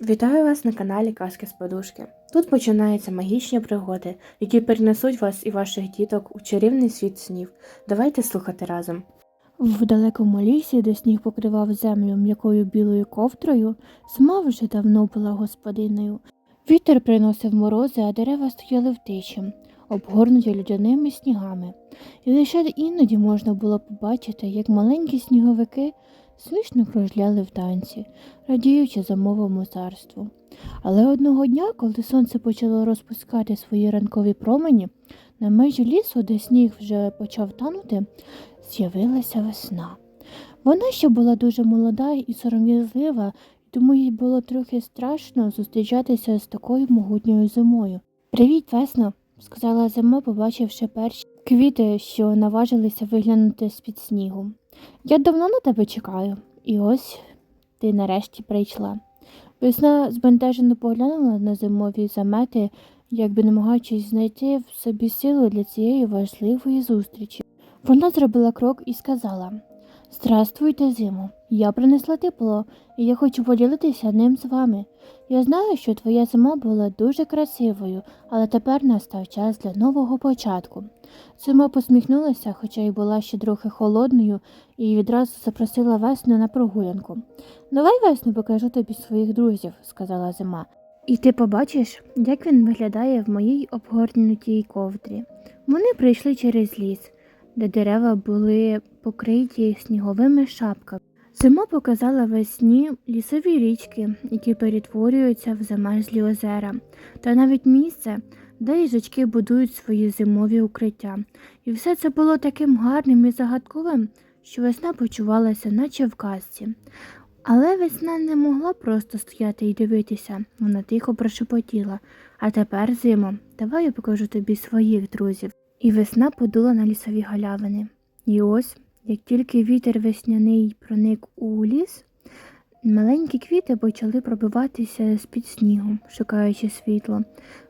Вітаю вас на каналі Казки з Подушки. Тут починаються магічні пригоди, які перенесуть вас і ваших діток у чарівний світ снів. Давайте слухати разом. В далекому лісі, де сніг покривав землю м'якою білою ковдрою, сама вже давно була господинею. Вітер приносив морози, а дерева стояли в тиші, обгорнуті людяними снігами. І лише іноді можна було побачити, як маленькі сніговики смішно кружляли в танці, радіючи зимовому царству. Але одного дня, коли сонце почало розпускати свої ранкові промені, на межі лісу, де сніг вже почав танути, з'явилася весна. Вона ще була дуже молода і сором'язлива, тому їй було трохи страшно зустрічатися з такою могутньою зимою. Привіт, весно, сказала зима, побачивши перші квіти, що наважилися виглянути з-під снігу. Я давно на тебе чекаю, і ось ти нарешті прийшла. Весна збентежено поглянула на зимові замети, якби намагаючись знайти в собі силу для цієї важливої зустрічі. Вона зробила крок і сказала Здравствуйте, зиму. Я принесла тепло, і я хочу поділитися ним з вами. Я знаю, що твоя зима була дуже красивою, але тепер настав час для нового початку. Зима посміхнулася, хоча й була ще трохи холодною, і відразу запросила весну на прогулянку. Давай весну покажу тобі своїх друзів, сказала зима. І ти побачиш, як він виглядає в моїй обгорнутій ковдрі. Вони прийшли через ліс, де дерева були покриті сніговими шапками. Зима показала весні лісові річки, які перетворюються в замерзлі озера, та навіть місце, де їжачки будують свої зимові укриття. І все це було таким гарним і загадковим, що весна почувалася, наче в казці. Але весна не могла просто стояти і дивитися, вона тихо прошепотіла. А тепер, зимо, давай я покажу тобі своїх друзів. І весна подула на лісові галявини. І ось, як тільки вітер весняний проник у ліс, маленькі квіти почали пробиватися з-під снігу, шукаючи світло.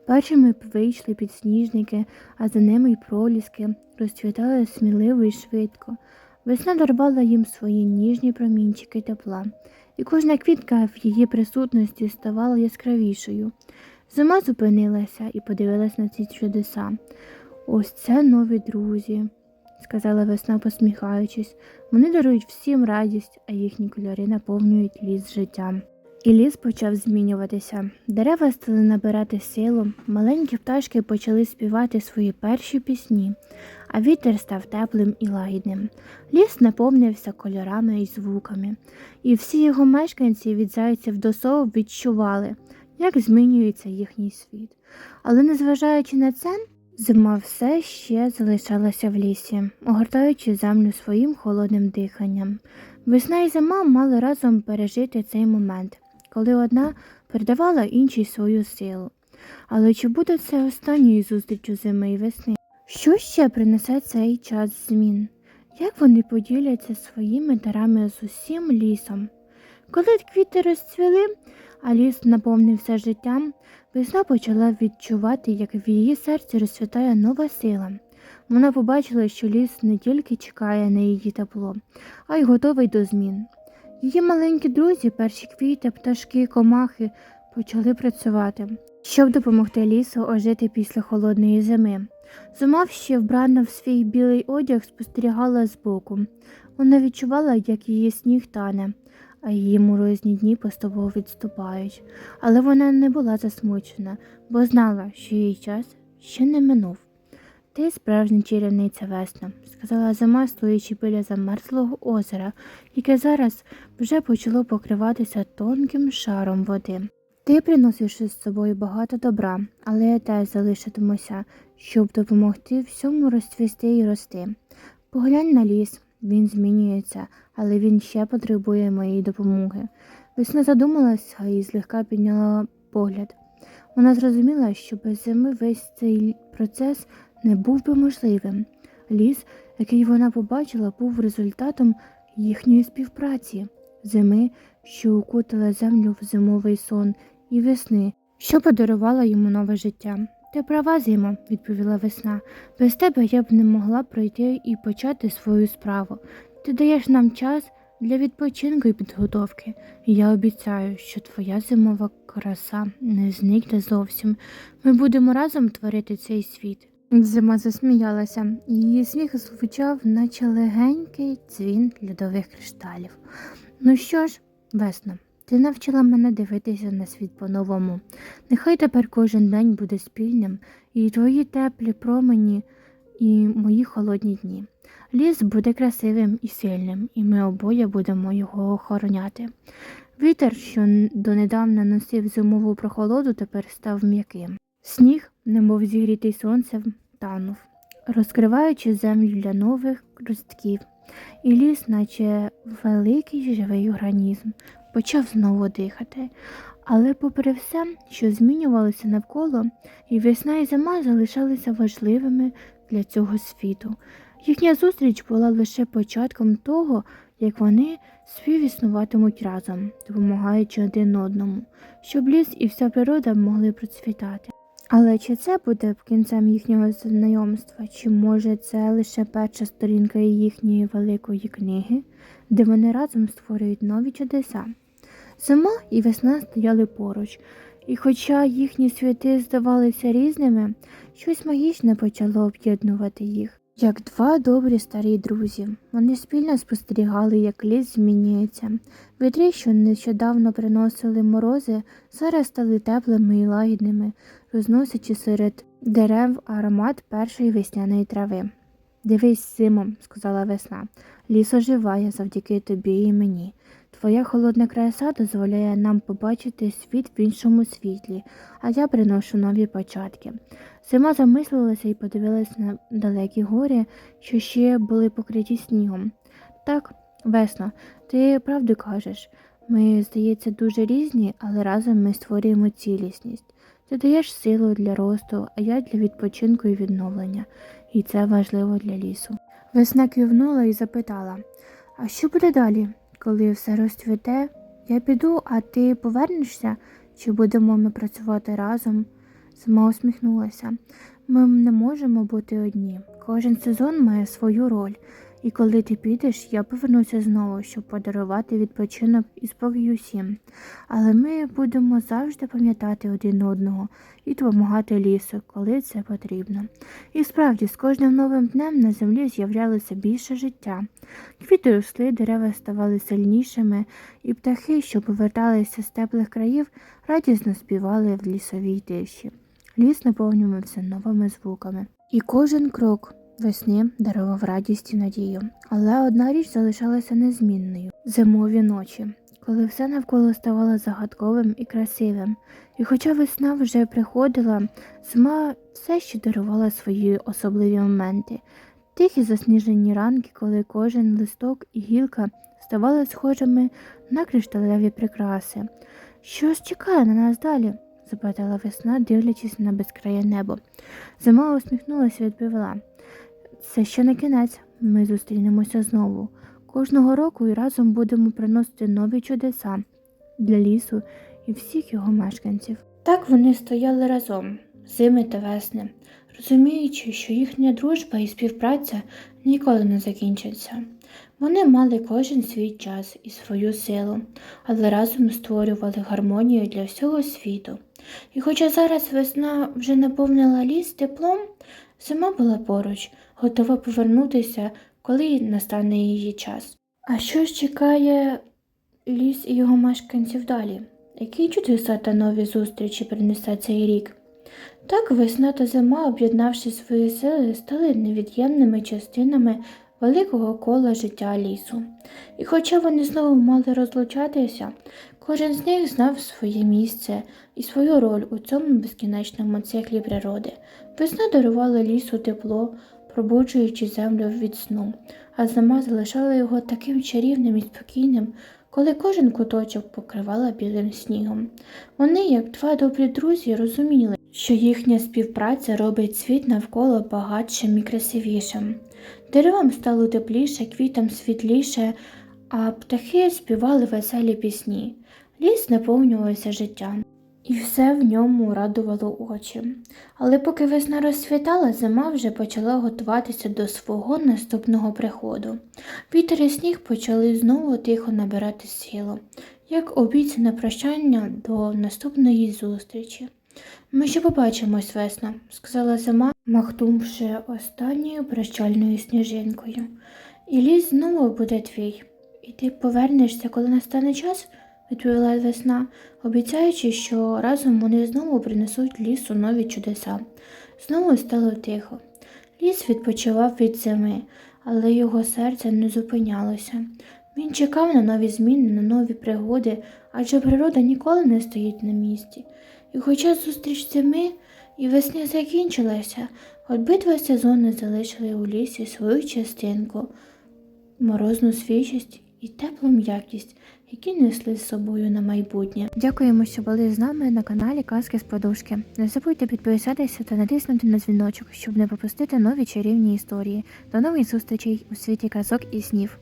Першими вийшли підсніжники, а за ними й проліски, розцвітали сміливо і швидко. Весна дарувала їм свої ніжні промінчики тепла, і кожна квітка в її присутності ставала яскравішою. Зима зупинилася і подивилась на ці чудеса. Ось це нові друзі, сказала весна, посміхаючись. Вони дарують всім радість, а їхні кольори наповнюють ліс життям. І ліс почав змінюватися. Дерева стали набирати силу, маленькі пташки почали співати свої перші пісні, а вітер став теплим і лагідним. Ліс наповнився кольорами і звуками, і всі його мешканці від зайців до сов відчували, як змінюється їхній світ. Але незважаючи на це, зима все ще залишалася в лісі, огортаючи землю своїм холодним диханням. Весна і зима мали разом пережити цей момент, коли одна передавала іншій свою силу. Але чи буде це останньою зустрічю зими і весни? Що ще принесе цей час змін? Як вони поділяться своїми дарами з усім лісом? Коли квіти розцвіли, а ліс наповнився життям, весна почала відчувати, як в її серці розцвітає нова сила. Вона побачила, що ліс не тільки чекає на її тепло, а й готовий до змін. Її маленькі друзі, перші квіти, пташки, комахи почали працювати, щоб допомогти лісу ожити після холодної зими. Зима ще вбрана в свій білий одяг спостерігала збоку. Вона відчувала, як її сніг тане, а її морозні дні поступово відступають. Але вона не була засмучена, бо знала, що її час ще не минув. Ти справжня чарівниця весна, сказала зима, стоячи біля замерзлого озера, яке зараз вже почало покриватися тонким шаром води. Ти приносиш із собою багато добра, але я теж залишитимуся, щоб допомогти всьому розцвісти і рости. Поглянь на ліс, він змінюється, але він ще потребує моєї допомоги. Весна задумалася і злегка підняла погляд. Вона зрозуміла, що без зими весь цей процес не був би можливим. Ліс, який вона побачила, був результатом їхньої співпраці, зими, що укутала землю в зимовий сон, і весни, що подарувала йому нове життя. Ти права, зима, відповіла весна. Без тебе я б не могла пройти і почати свою справу. Ти даєш нам час, для відпочинку і підготовки. Я обіцяю, що твоя зимова краса не зникне зовсім. Ми будемо разом творити цей світ. Зима засміялася, її сміх звучав, наче легенький дзвін льодових кришталів. Ну що ж, весно, ти навчила мене дивитися на світ по-новому. Нехай тепер кожен день буде спільним, і твої теплі промені, і мої холодні дні. Ліс буде красивим і сильним, і ми обоє будемо його охороняти. Вітер, що донедавна носив зимову прохолоду, тепер став м'яким. Сніг, немов зігрітий сонцем, танув, розкриваючи землю для нових ростків, і ліс, наче великий живий організм, почав знову дихати. Але попри все, що змінювалося навколо, і весна і зима залишалися важливими для цього світу. Їхня зустріч була лише початком того, як вони співіснуватимуть разом, допомагаючи один одному, щоб ліс і вся природа могли процвітати. Але чи це буде кінцем їхнього знайомства, чи може це лише перша сторінка їхньої великої книги, де вони разом створюють нові чудеса? Зима і весна стояли поруч, і хоча їхні світи здавалися різними, щось магічне почало об'єднувати їх. Як два добрі старі друзі, вони спільно спостерігали, як ліс змінюється. Вітрі, що нещодавно приносили морози, зараз стали теплими і лагідними, розносячи серед дерев аромат першої весняної трави. Дивись, Симо, сказала весна, ліс оживає завдяки тобі і мені. Твоя холодна краса дозволяє нам побачити світ в іншому світлі, а я приношу нові початки. Зима замислилася і подивилась на далекі гори, що ще були покриті снігом. Так, весно, ти правду кажеш. Ми, здається, дуже різні, але разом ми створюємо цілісність. Ти даєш силу для росту, а я для відпочинку і відновлення, і це важливо для лісу. Весна кивнула і запитала: А що буде далі? Коли все розцвіте, я піду, а ти повернешся, чи будемо ми працювати разом? Сама усміхнулася. Ми не можемо бути одні. Кожен сезон має свою роль, і коли ти підеш, я повернуся знову, щоб подарувати відпочинок і спокій усім. Але ми будемо завжди пам'ятати один одного і допомагати лісу, коли це потрібно. І справді, з кожним новим днем на землі з'являлося більше життя. Квіти росли, дерева ставали сильнішими, і птахи, що поверталися з теплих країв, радісно співали в лісовій тиші. Ліс наповнювався новими звуками. І кожен крок весни дарував радість і надію. Але одна річ залишалася незмінною зимові ночі, коли все навколо ставало загадковим і красивим. І хоча весна вже приходила, зима все ще дарувала свої особливі моменти. Тихі засніжені ранки, коли кожен листок і гілка ставали схожими на кришталеві прикраси. Що ж чекає на нас далі? запитала весна, дивлячись на безкрає небо. Зима усміхнулася і відповіла. Це ще не кінець, ми зустрінемося знову. Кожного року і разом будемо приносити нові чудеса для лісу і всіх його мешканців. Так вони стояли разом, зими та весни, розуміючи, що їхня дружба і співпраця ніколи не закінчаться. Вони мали кожен свій час і свою силу, але разом створювали гармонію для всього світу. І хоча зараз весна вже наповнила ліс теплом, зима була поруч, готова повернутися, коли настане її час. А що ж чекає ліс і його мешканців далі? Які чудеса та нові зустрічі принесе цей рік? Так весна та зима, об'єднавши свої сили, стали невід'ємними частинами великого кола життя лісу. І хоча вони знову мали розлучатися, кожен з них знав своє місце і свою роль у цьому безкінечному циклі природи. Весна дарувала лісу тепло, пробуджуючи землю від сну, а зима залишала його таким чарівним і спокійним, коли кожен куточок покривала білим снігом. Вони, як два добрі друзі, розуміли, що їхня співпраця робить світ навколо багатшим і красивішим. Деревам стало тепліше, квітам світліше, а птахи співали веселі пісні. Ліс наповнювався життям. І все в ньому радувало очі. Але поки весна розцвітала, зима вже почала готуватися до свого наступного приходу. Вітер і сніг почали знову тихо набирати силу, як обіцяне прощання до наступної зустрічі. Ми ще побачимось, весна, сказала зима, махнувши останньою прощальною сніжинкою. І ліс знову буде твій. І ти повернешся, коли настане час, відповіла весна, обіцяючи, що разом вони знову принесуть лісу нові чудеса. Знову стало тихо. Ліс відпочивав від зими, але його серце не зупинялося. Він чекав на нові зміни, на нові пригоди, адже природа ніколи не стоїть на місці. І хоча зустріч зими і весни закінчилася, обидва сезони залишили у лісі свою частинку, морозну свіжість і теплу м'якість, які несли з собою на майбутнє. Дякуємо, що були з нами на каналі Казки з Подушки. Не забудьте підписатися та натиснути на дзвіночок, щоб не пропустити нові чарівні історії. До нових зустрічей у світі казок і снів.